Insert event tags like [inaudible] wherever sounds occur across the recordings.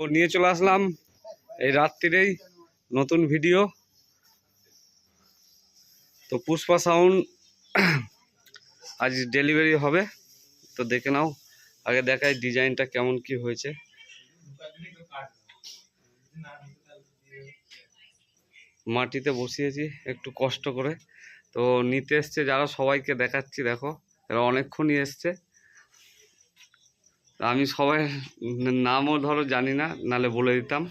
তো নিয়ে চলে আসলাম এই রাত্রিরেই নতুন ভিডিও। তো পুষ্পা সাউন্ড আজ ডেলিভারি হবে। তো দেখে নাও, আগে দেখাই ডিজাইনটা কেমন কি হয়েছে। মাটিতে বসিয়েছি, একটু কষ্ট করে। তো নিতে এসছে যারা সবাইকে দেখাচ্ছি, দেখো, এরা অনেকক্ষণই এসছে। আমি সবাই নামও ধরো জানি না নালে বলে দিতাম।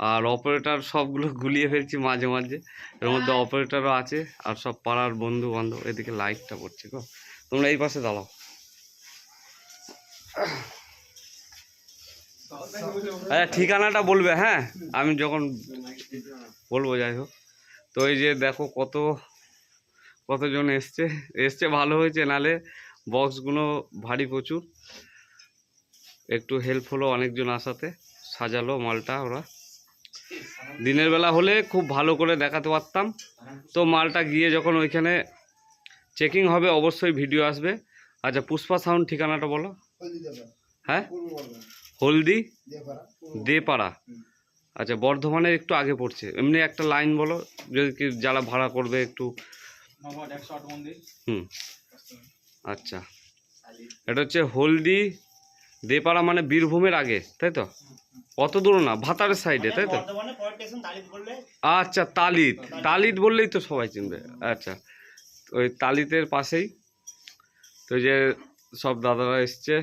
আর অপারেটর সবগুলো [laughs] গুলিয়ে ফেলছি মাঝে মাঝে। এর মধ্যে অপারেটরও আছে আর সব পাড়ার বন্ধু বান্ধব এদিকে লাইটটা পড়ছে গো। তোমরা এই পাশে দাঁড়াও। আচ্ছা ঠিকানাটা বলবে হ্যাঁ? আমি যখন বলব যাই হোক। তো এই যে দেখো কত কতজন এসছে। এসছে ভালো হয়েছে নালে বক্সগুলো ভারী প্রচুর। একটু হেল্প হলো অনেকজন আসাতে সাজালো মালটা ওরা। দিনের বেলা হলে খুব ভালো করে দেখাতে পারতাম। তো মালটা গিয়ে যখন ওইখানে চেকিং হবে অবশ্যই ভিডিও আসবে। আচ্ছা পুষ্পা সাউন্ড ঠিকানাটা বলো? হ্যাঁ? হলদি দেপাড়া। আচ্ছা বর্ধমানের একটু আগে পড়ছে। এমনি একটা লাইন বলো যদি কি যারা ভাড়া করবে একটু। হুম। আচ্ছা। এটা হচ্ছে হলদি দেপাড়া মানে বীরভূমের আগে তাই তো? অত দূর না ভাতারের সাইডে তাই তো? আচ্ছা তালিত। তালিত বললেই তো সবাই চিনবে। আচ্ছা ওই তালিতের পাশেই। তো যে সব দাদারা এসছে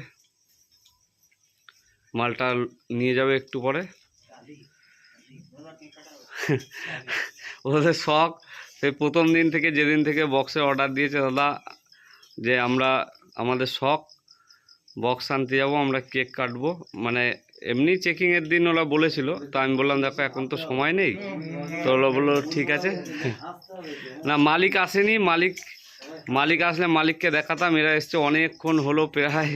মালটা নিয়ে যাবে একটু পরে। ওদের শখ সেই প্রথম দিন থেকে যেদিন থেকে বক্সে অর্ডার দিয়েছে দাদা যে আমরা আমাদের শখ বক্স আনতে যাব, আমরা কেক কাটবো। মানে এমনি চেকিংয়ের দিন ওরা বলেছিল, তো আমি বললাম, দেখো, এখন তো সময় নেই। তো ওরা বলল, ঠিক আছে। না, মালিক আসেনি, মালিক মালিক আসলে মালিককে দেখাতাম। এরা এসছে অনেকক্ষণ হলো প্রায়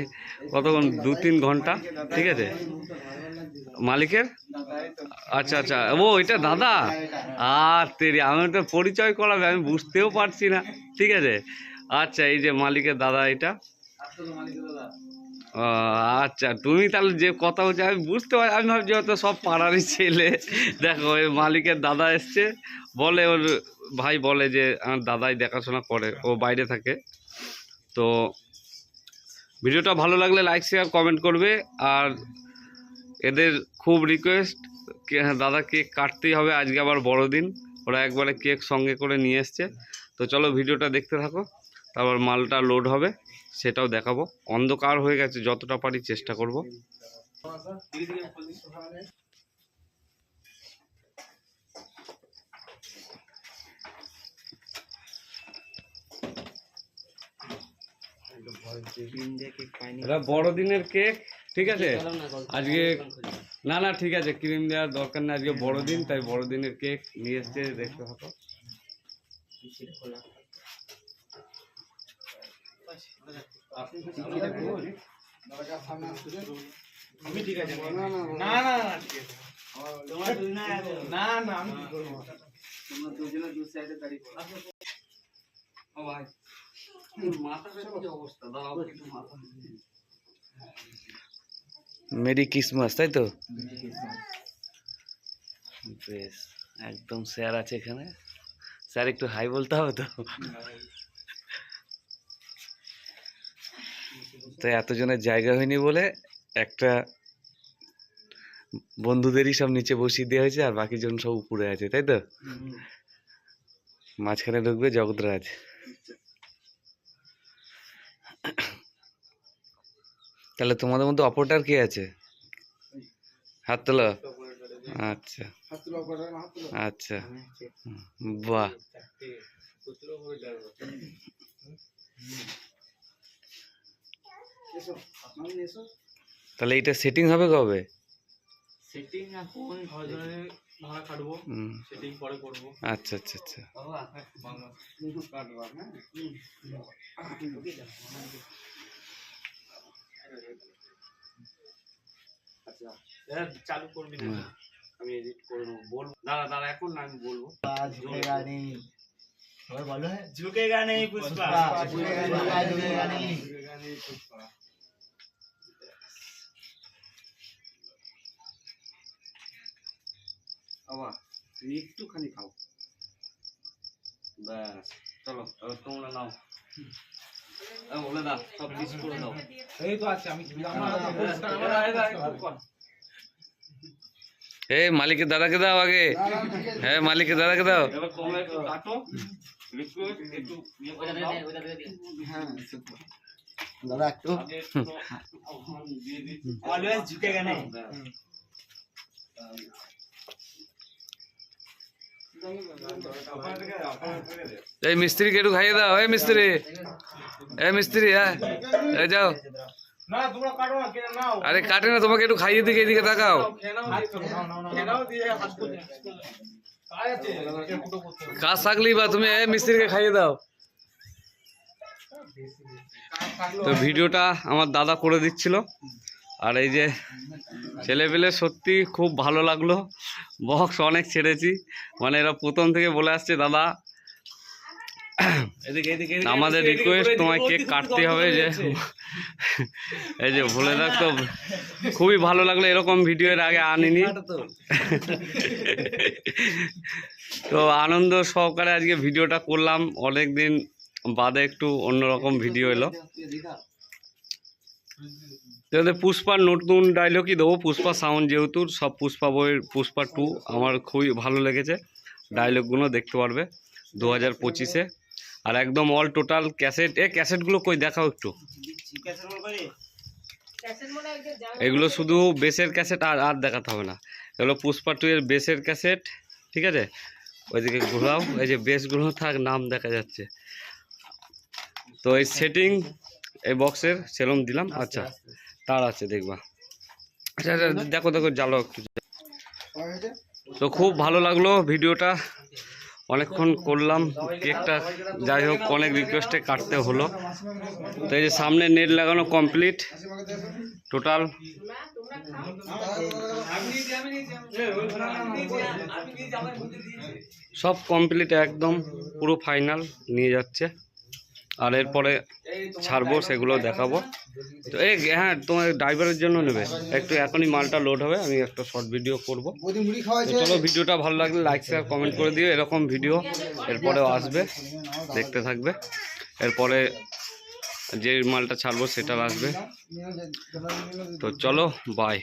কতক্ষণ? দু তিন ঘণ্টা, ঠিক আছে? মালিকের? আচ্ছা আচ্ছা। ও, এটা দাদা? আর তেরি, আমি তো পরিচয় করাবে, আমি বুঝতেও পারছি না, ঠিক আছে? আচ্ছা এই যে মালিকের দাদা এটা। ও, আচ্ছা তুমি তাহলে যে কথা হচ্ছে আমি বুঝতে পারি আমি ভাবছি হয়তো সব পাড়ারই ছেলে। দেখো ওই মালিকের দাদা এসছে। বলে ওর ভাই বলে যে আমার দাদাই দেখাশোনা করে ও বাইরে থাকে। তো ভিডিওটা ভালো লাগলে লাইক শেয়ার কমেন্ট করবে। আর এদের খুব রিকোয়েস্ট দাদা কেক কাটতেই হবে আজকে আবার বড়দিন। ওরা একবারে কেক সঙ্গে করে নিয়ে এসছে। তো চলো ভিডিওটা দেখতে থাকো। তারপর মালটা লোড হবে, সেটাও দেখাবো। অন্ধকার হয়ে গেছে, যতটা পারি চেষ্টা করব। বড়দিনের কেক, ঠিক আছে? আজকে না না, ঠিক আছে, ক্রিম দেওয়ার দরকার নেই, আজকে বড়দিন, তাই বড়দিনের কেক নিয়ে এসছে, দেখতে থাকো। আমি ঠিক আছে না না না না। ঠিক আছে। না না না আমি কি করব ও ভাই মাথাটা কি অবস্থা? দাঁড়াও একটু মেরি ক্রিসমাস তাই তো? বেশ একদম স্যার আছে এখানে। স্যার একটু হাই বলতে হবে তো? তো এতজনের জায়গা হয়নি বলে একটা বন্ধুদেরই সব নিচে বসিয়ে দেওয়া হয়েছে আর বাকি জন সব উপরে আছে, তাই তো? মাঝখানে ঢুকবে জগৎরাজ তাহলে তোমাদের মধ্যে অপরটার কে আছে? হাত আচ্ছা। আচ্ছা। বাহ। তাহলে এটা সেটিং হবে কবে সেটিং এখন ছজনের ভাড়া কাটবো হুম, সেটিং পরে করবো আচ্ছা আচ্ছা আচ্ছা হ্যাঁ, চালু করবি না হুম। আমি এডিট করে নেবো বলবো দাঁড়া দাঁড়া এখন না আমি বলবো झुकेगा नहीं और बोलो है ঝুঁকেগা নেই পুষ্পা झुकेगा झुकेगा नहीं বাবা তুমি একটুখানি খাও। ব্যাস চলো এবার তোমরা নাও। বলে দাও সব লিস্ট করে দাও। এই তো আছে আমি এ মালিকের দাদাকে দাও আগে। হ্যাঁ মালিকের দাদাকে দাও। এবার তোমরা একটু ইয়ে করে দাও হ্যাঁ দাদা একটু আগে একটু দিয়ে দিচ্ছি অলওয়েজ ঝুঁকেগা না এই মিস্ত্রিকে একটু খাইয়ে দাও, এই মিস্ত্রি। এই মিস্ত্রি হ্যাঁ। এই যাও। আরে কাটে না, তোমাকে একটু খাইয়ে দিকে, এদিকে তাকাও। কাজ থাকলেই বা তুমি? এ মিস্ত্রিকে খাইয়ে দাও। তো ভিডিওটা আমার দাদা করে দিচ্ছিল। আর এই যে ছেলে পেলে সত্যি খুব ভালো লাগল। বক্স অনেক ছেড়েছি। মানে এরা প্রথম থেকে বলে আসছে দাদা আমাদের রিকোয়েস্ট তোমায় কেক কাটতে হবে যে এই যে বলে রাখতো খুবই ভালো লাগল এরকম ভিডিও এর আগে আনিনি। তো। আনন্দ সহকারে আজকে ভিডিওটা করলাম। অনেক দিন বাদে একটু অন্যরকম ভিডিও এলো। তাহলে পুষ্পার নতুন ডায়লগই দেবো? পুষ্পা সাউন্ড যেহেতু, সব পুষ্পা বইয়ের, পুষ্পা টু আমার খুবই ভালো লেগেছে। ডায়লগগুলো দেখতে পারবে দু হাজার পঁচিশে। আর একদম অল টোটাল ক্যাসেট এ ক্যাসেটগুলো কই দেখাও একটু। এগুলো শুধু বেসের ক্যাসেট আর আর দেখাতে হবে না। এগুলো পুষ্পা টু এর বেসের ক্যাসেট ঠিক আছে? ওইদিকে ঘোরাও, এই যে বেসগুলো থাক, নাম দেখা যাচ্ছে। তো এই সেটিং এই বক্সের সেরম দিলাম আচ্ছা। তার আছে দেখবা। আচ্ছা আচ্ছা, দেখো দেখো জ্বালো একটু। তো খুব ভালো লাগল ভিডিওটা। অনেকক্ষণ করলাম কেকটা যাই হোক অনেক রিকোয়েস্টে কাটতে হলো। তো এই যে সামনে নেট লাগানো কমপ্লিট টোটাল সব কমপ্লিট একদম পুরো ফাইনাল নিয়ে যাচ্ছে। আর এরপরে ছাড়বো, সেগুলো দেখাবো। তো এই হ্যাঁ তোমার ড্রাইভারের জন্য নেবে। একটু এখনই মালটা লোড হবে, আমি একটা শর্ট ভিডিও করব। চলো, ভিডিওটা ভালো লাগলে লাইক শেয়ার কমেন্ট করে দিও, এরকম ভিডিও এরপরেও আসবে, দেখতে থাকবে। এরপরে যে মালটা ছাড়বো সেটা আসবে। তো চলো বাই